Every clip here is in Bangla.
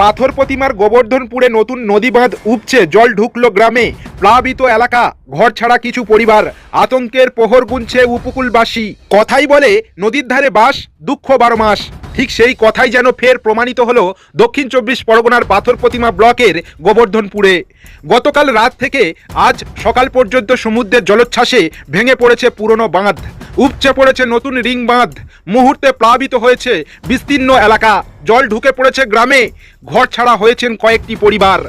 পাথর প্রতিমার গোবর্ধনপুরে নতুন নদী বাঁধ উপচে, জল ঢুকলো গ্রামে। প্লাবিত এলাকা, ঘর ছাড়া কিছু পরিবার। আতঙ্কের পোহর গুনছে উপকূলবাসী। কথাই বলে, নদীর ধারে বাস, দুঃখ বারো মাস। ঠিক সেই কথাই যেন ফের প্রমাণিত হলো দক্ষিণ চব্বিশ পরগনার পাথর প্রতিমা ব্লকের গোবর্ধনপুরে। গতকাল রাত থেকে আজ সকাল পর্যন্ত সমুদ্রের জলোচ্ছ্বাসে ভেঙে পড়েছে পুরনো বাঁধ, উপচে পড়েছে নতুন রিং বাঁধ, মুহূর্তে প্লাবিত হয়েছে বিস্তীর্ণ এলাকা, জল ঢুকে পড়েছে গ্রামে, ঘর ছাড়া হয়েছেন কয়েকটি পরিবার।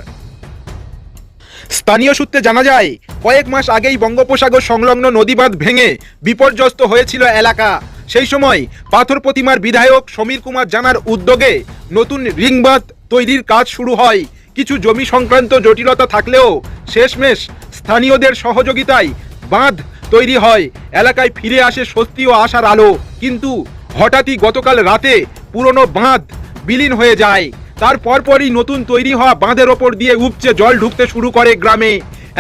স্থানীয় সূত্রে জানা যায়, কয়েক মাস আগেই বঙ্গোপসাগর সংলগ্ন নদীবাঁধ ভেঙে বিপর্যস্ত হয়েছিল এলাকা। সেই সময় পাথর প্রতিমার বিধায়ক সমীর কুমার জানার উদ্যোগে নতুন রিং বাঁধ তৈরির কাজ শুরু হয়। কিছু জমি সংক্রান্ত জটিলতা থাকলেও শেষমেশ স্থানীয়দের সহযোগিতায় বাঁধ তৈরি হয়। এলাকায় ফিরে আসে স্বস্তি ও আশার আলো। কিন্তু হঠাৎই গতকাল রাতে পুরনো বাঁধ বিলীন হয়ে যায়। তার পরপরই নতুন তৈরি হওয়া বাঁধের ওপর দিয়ে উপচে জল ঢুকতে শুরু করে গ্রামে।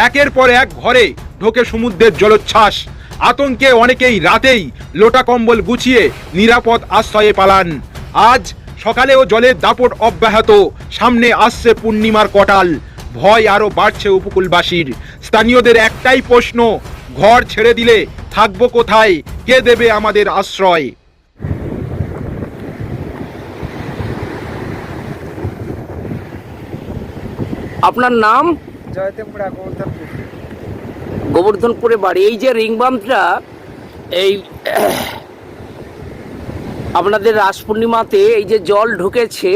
একের পর এক ঘরে ঢোকে সমুদ্রের জলোচ্ছ্বাস। আতঙ্কে অনেকেই রাতেই লোটা কম্বল গুছিয়ে নিরাপদ আশ্রয়ে পালান। আজ সকালেও জলের দাপট অব্যাহত সামনে আসছে পূর্ণিমার কটাল। ভয় আরও বাড়ছে উপকূলবাসীর। স্থানীয়দের একটাই প্রশ্ন ঘর ছেড়ে দিলে থাকব কোথায়? কে দেবে আমাদের আশ্রয়? আপনার নাম? জয়দেবপুরা গৌতমপুর গোবর্ধনপুরে বাড়ি। এই যে রিং বামটা এই আপনাদের রাস পূর্ণিমাতে এই যে জল ঢুকেছে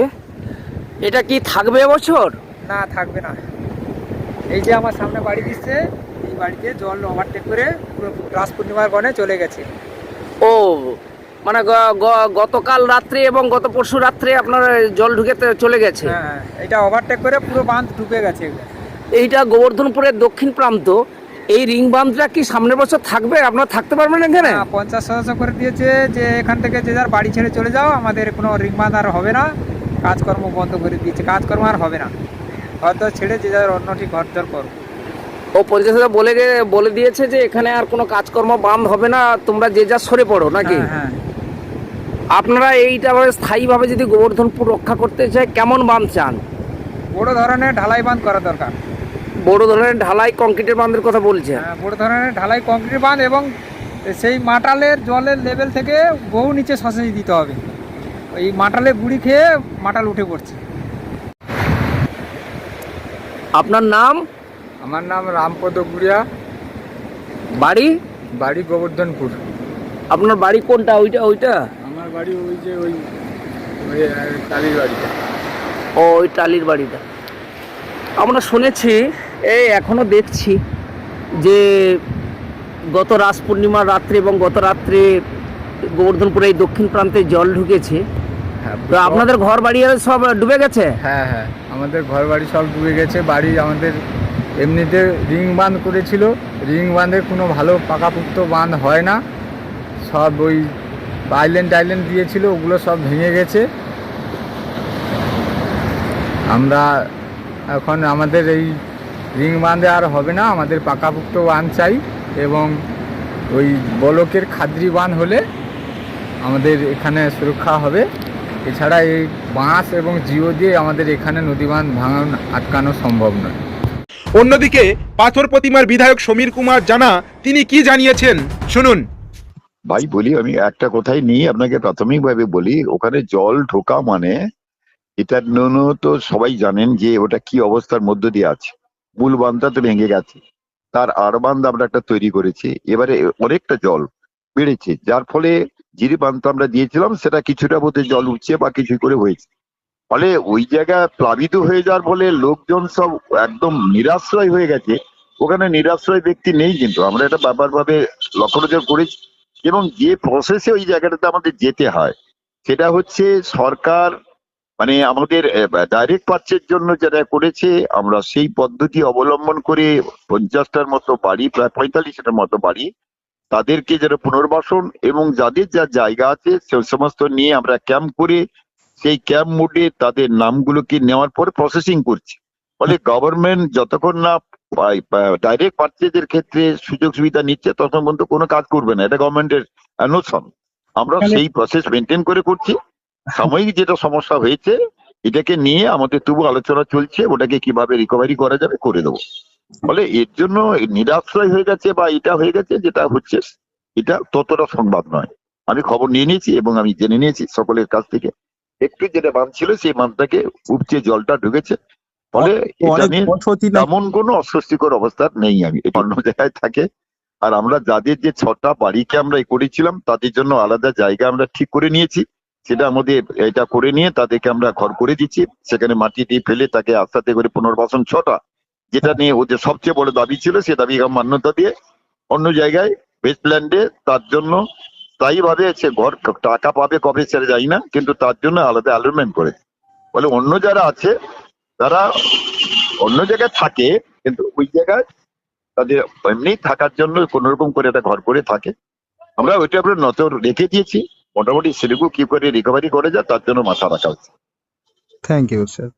এটা কি থাকবে এবছর? না থাকবে না। এই যে আমার সামনে বাড়ি দিচ্ছে এই বাড়িতে জল ওভারটেক করে পুরো রাস পূর্ণিমার গনে চলে গেছে। ও মানে গতকাল রাত্রে এবং গত পরশু রাত্রে আপনার জল ঢুকে চলে গেছে? হ্যাঁ এটা ওভারটেক করে পুরো বাঁধ ঢুকে গেছে। এইটা গোবর্ধনপুরের দক্ষিণ প্রান্ত। এই রিং বাঁধটা কি সামনের বছর থাকবে? আপনারা থাকতে পারবেন এখানে? পঞ্চাশ শতাংশ করে দিয়েছে যে এখান থেকে যে যার বাড়ি ছেড়ে চলে যাও আমাদের কোনো রিং বাঁধ আর হবে না। কাজকর্ম বন্ধ করে দিয়েছে। কাজকর্ম আর হবে না। হয়তো ছেড়ে যে যার অন্য ঠিক ঘর দর করো। ও সভা বলে গে- বলে দিয়েছে যে এখানে আর কোনো কাজকর্ম বন্ধ হবে না তোমরা যে যা সরে পড়ো নাকি? হ্যাঁ হ্যাঁ। আপনারা এইটা স্থায়ীভাবে যদি গোবর্ধনপুর রক্ষা করতে চায় কেমন বাঁধ চান? বড় ধরনের ঢালাই বাঁধ করা দরকার। বড় ধরনের ঢালাই কংক্রিটের বাঁধের কথা বলছে হ্যাঁ, বড় ধরনের ঢালাই কংক্রিট বাঁধ এবং সেই মাটালের জলের লেভেল থেকে বহু নিচে সসেজ দিতে হবে। ওই মাটালের গুড়ি খেয়ে মাটাল উঠে পড়ছে। আপনার নাম? আমার নাম রামপদ গুড়িয়া। বাড়ি? বাড়ি গোবর্ধনপুর। আপনার বাড়ি কোনটা? ওইটা ওইটা? আমার বাড়ি ওই যে ওই কালীর বাড়িটা। ও ওই টালির বাড়িটা। আমরা শুনেছি এই এখনও দেখছি যে গত রাস পূর্ণিমার রাত্রে এবং গত রাত্রে গোবর্ধনপুরে এই দক্ষিণ প্রান্তে জল ঢুকেছে। হ্যাঁ তো আপনাদের ঘর বাড়ি আর সব ডুবে গেছে? হ্যাঁ হ্যাঁ আমাদের ঘর বাড়ি সব ডুবে গেছে। বাড়ি আমাদের এমনিতে রিং বাঁধ করেছিল। রিং বাঁধে কোনো ভালো পাকাপুক্ত বাঁধ হয় না। সব ওই আইল্যান্ড টাইল্যান্ড দিয়েছিল ওগুলো সব ভেঙে গেছে। আমরা এখন আমাদের এই রিং বাঁধে আর হবে না আমাদের পাকাপুক্ত বাঁধ চাই এবং ওই বলকের খাদ্রি বাঁধ হলে আমাদের এখানে সুরক্ষা হবে। এছাড়া এই বাঁশ এবং জিও দিয়ে আমাদের এখানে নদী বাঁধ ভাঙানো আটকানো সম্ভব নয়। অন্যদিকে পাথর প্রতিমার বিধায়ক সমীর কুমার জানা তিনি কি জানিয়েছেন? শুনুন। ভাই বলি আমি একটা কথাই নিয়ে আপনাকে প্রাথমিকভাবে বলি ওখানে জল ঢোকা মানে এটার তো সবাই জানেন যে ওটা কি অবস্থার মধ্য দিয়ে আছে। মূল বাঁধটা তো ভেঙে গেছে। তার আর বাঁধ আমরা একটা তৈরি করেছি। এবারে অনেকটা জল বেড়েছে। যার ফলে জিরি বাঁধটা আমরা দিয়েছিলাম, সেটা কিছুটা বোধহয় জল উঠছে বা কিছু করে হয়েছে। ফলে ওই জায়গা প্লাবিত হয়ে যাওয়ার ফলে লোকজন সব একদম নিরাশ্রয় হয়ে গেছে। ওখানে নিরাশ্রয় ব্যক্তি নেই কিন্তু। আমরা এটা ব্যাপারভাবে লক্ষ্য নজর করেছি। এবং যে প্রসেসে ওই জায়গাটাতে আমাদের যেতে হয়, সেটা হচ্ছে সরকার মানে আমাদের ডাইরেক্ট পার্চের জন্য যেটা করেছে আমরা সেই পদ্ধতি অবলম্বন করে পঞ্চাশটার মতো বাড়ি প্রায় পঁয়তাল্লিশটার মতো বাড়ি তাদেরকে যারা পুনর্বাসন এবং যাদের যা জায়গা আছে সে সমস্ত নিয়ে আমরা ক্যাম্প করে সেই ক্যাম্প মোডে তাদের নামগুলোকে নেওয়ার পরে প্রসেসিং করছি। ফলে গভর্নমেন্ট যতক্ষণ না ডাইরেক্ট পার্চেজের ক্ষেত্রে সুযোগ সুবিধা নিচ্ছে তখন পর্যন্ত কোনো কাজ করবে না। এটা গভর্নমেন্টের অ্যানোশন আমরা সেই প্রসেস মেনটেন করে করছি। সাময়িক যেটা সমস্যা হয়েছে এটাকে নিয়ে আমাদের তবু আলোচনা চলছে ওটাকে কীভাবে রিকভারি করা যাবে করে দেবো। ফলে এর জন্য নিরাশ্রয় হয়ে গেছে বা এটা হয়ে গেছে যেটা হচ্ছে এটা ততটা সংবাদ নয়। আমি খবর নিয়ে নিয়েছি এবং আমি জেনে নিয়েছি সকলের কাছ থেকে। একটু যেটা বাঁধ ছিল সেই বাঁধটাকে উপচে জলটা ঢুকেছে। ফলে এটা নিয়ে তেমন কোনো অস্বস্তিকর অবস্থা নেই আমি অন্য জায়গায় থাকে। আর আমরা যাদের যে ছটা বাড়িকে আমরা এ করেছিলাম তাদের জন্য আলাদা জায়গা আমরা ঠিক করে নিয়েছি। সেটা আমাদের এটা করে নিয়ে তাদেরকে আমরা ঘর করে দিচ্ছি। সেখানে মাটি দিয়ে ফেলে তাকে আস্তে করে পুনর্বাসন ছটা, যেটা নিয়ে ওদের সবচেয়ে বড় দাবি ছিল সে দাবি মান্যতা দিয়ে অন্য জায়গায় ওয়েস্টল্যান্ডে তার জন্য স্থায়ীভাবে সে ঘর টাকা পাবে কবে ছেড়ে যাই না, কিন্তু তার জন্য আলাদা অ্যালোটমেন্ট করে। বলে অন্য যারা আছে, তারা অন্য জায়গায় থাকে, কিন্তু ওই জায়গায় তাদের এমনি থাকার জন্য কোন রকম করে একটা ঘর করে থাকে। আমরা ওইটা আমরা নজর রেখে দিয়েছি। মোটামুটি সেটুকু কি করে রিকভারি করে যায় তার জন্য মাথা রাখা হচ্ছে থ্যাংক ইউ স্যার